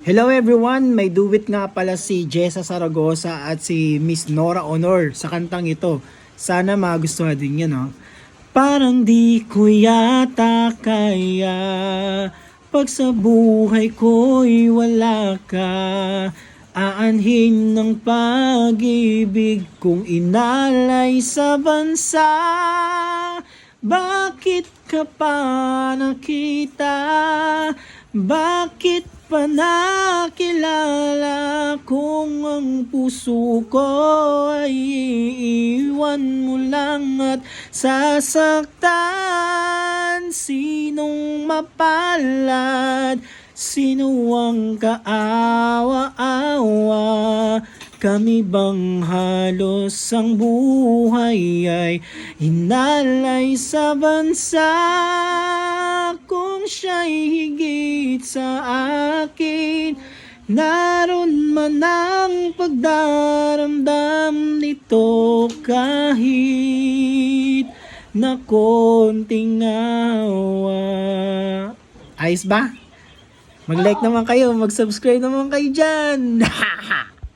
Hello everyone! May duet nga pala si Jessa Saragosa at si Miss Nora Honor sa kantang ito. Sana magustuhan din yan, no? Parang di ko yata kaya Pag sa buhay ko'y wala ka Aanhin ng pag-ibig kong inalay sa bansa Bakit ka pa nakita? Bakit pa nakilala kung ang puso ko ay iiwan mo lang at sasaktan? Sinong mapalad? Sino ang kaawa-awa? Kami bang halos ang buhay ay inalay sa bansa? Higit sa akin Naroon man ang pagdaramdam nito kahit na konting awa. Ayos ba? Mag-like naman kayo, mag-subscribe naman kayo dyan.